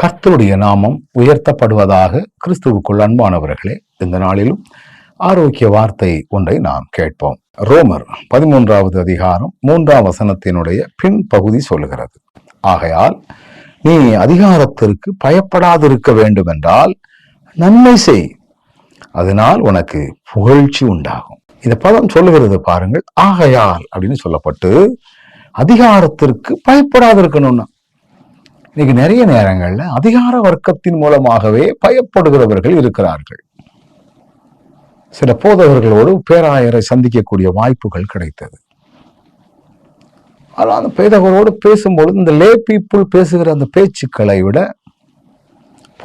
கர்த்தருடைய நாமம் உயர்த்தப்படுவதாக கிறிஸ்துவுக்குள் அன்பானவர்களே இந்த நாளிலும் ஆரோக்கிய வார்த்தை ஒன்றை நாம் கேட்போம். ரோமர் பதிமூன்றாவது அதிகாரம் மூன்றாம் வசனத்தினுடைய பின்பகுதி சொல்லுகிறது. ஆகையால் நீ அதிகாரத்திற்கு பயப்படாதிருக்க வேண்டுமென்றால் நன்மை செய். அதனால் உனக்கு புகழ்ச்சி உண்டாகும். இந்த பதம் சொல்லுகிறது பாருங்கள் ஆகையால் அப்படின்னு சொல்லப்பட்டு அதிகாரத்திற்கு பயப்படாதிருக்கணும்னா இன்னைக்கு நிறைய நேரங்கள்ல அதிகார வர்க்கத்தின் மூலமாகவே பயப்படுகிறவர்கள் இருக்கிறார்கள். சில போதவர்களோடு பேராயரை சந்திக்கக்கூடிய வாய்ப்புகள் கிடைத்தது. ஆனால் அந்த பேதவரோடு பேசும்பொழுது இந்த லே பீப்புள் பேசுகிற அந்த பேச்சுக்களை விட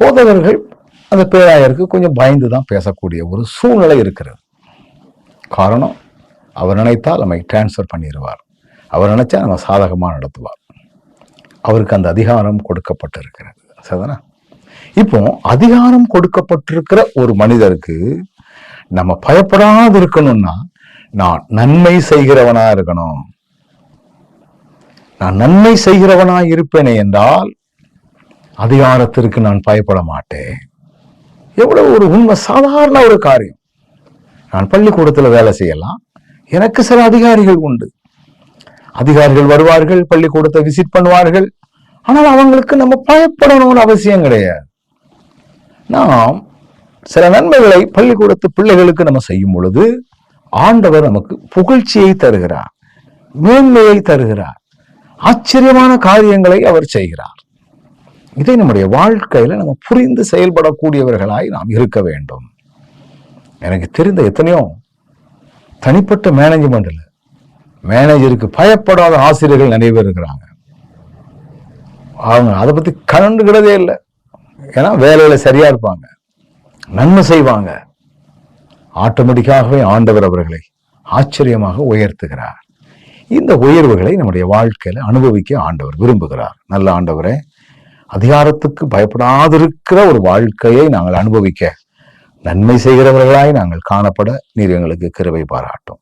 போதவர்கள் அந்த பேராயருக்கு கொஞ்சம் பயந்து தான் பேசக்கூடிய ஒரு சூழ்நிலை இருக்கிறது. காரணம் அவர் நினைத்தால் நம்மை டிரான்ஸ்ஃபர் பண்ணிடுவார். அவர் நினைச்சா நம்ம சாதகமாக நடத்துவார். அவருக்கு அந்த அதிகாரம் கொடுக்கப்பட்டிருக்கிறது. சரிதானா? இப்போ அதிகாரம் கொடுக்கப்பட்டிருக்கிற ஒரு மனிதருக்கு நம்ம பயப்படாது இருக்கணும்னா நான் நன்மை செய்கிறவனா இருக்கணும். நான் நன்மை செய்கிறவனா இருப்பேனே என்றால் அதிகாரத்திற்கு நான் பயப்பட மாட்டேன். எவ்வளவு ஒரு உண்மை சாதாரண ஒரு காரியம். நான் பள்ளிக்கூடத்தில் வேலை செய்யலாம். எனக்கு சில அதிகாரிகள் உண்டு. அதிகாரிகள் வருவார்கள் பள்ளிக்கூடத்தை விசிட் பண்ணுவார்கள். ஆனால் அவங்களுக்கு நம்ம பயப்படணும்னு அவசியம் கிடையாது. நாம் சில நன்மைகளை பள்ளிக்கூடத்து பிள்ளைகளுக்கு நம்ம செய்யும் பொழுது ஆண்டவர் நமக்கு புகழ்ச்சியை தருகிறார் மேன்மையை தருகிறார் ஆச்சரியமான காரியங்களை அவர் செய்கிறார். இதை நம்முடைய வாழ்க்கையில நம்ம புரிந்து செயல்படக்கூடியவர்களாய் நாம் இருக்க வேண்டும். எனக்கு தெரிந்த எத்தனையோ தனிப்பட்ட மேனேஜ்மெண்ட்ல மேனேஜருக்கு பயப்படாத ஆசிரியர்கள் நிறைய பேர் இருக்கிறாங்க. அவங்க அதை பத்தி கண்டுக்கிறதே இல்லை. ஏன்னா வேலையில சரியா இருப்பாங்க. நன்மை செய்வாங்க. ஆட்டோமேட்டிக்காகவே ஆண்டவர் அவர்களை ஆச்சரியமாக உயர்த்துகிறார். இந்த உயர்வுகளை நம்முடைய வாழ்க்கையில அனுபவிக்க ஆண்டவர் விரும்புகிறார். நல்ல ஆண்டவரே அதிகாரத்துக்கு பயப்படாதிருக்கிற ஒரு வாழ்க்கையை நாங்கள் அனுபவிக்க நன்மை செய்கிறவர்களாய் நாங்கள் காணப்பட நீர் எங்களுக்கு கிருவை பாராட்டும்.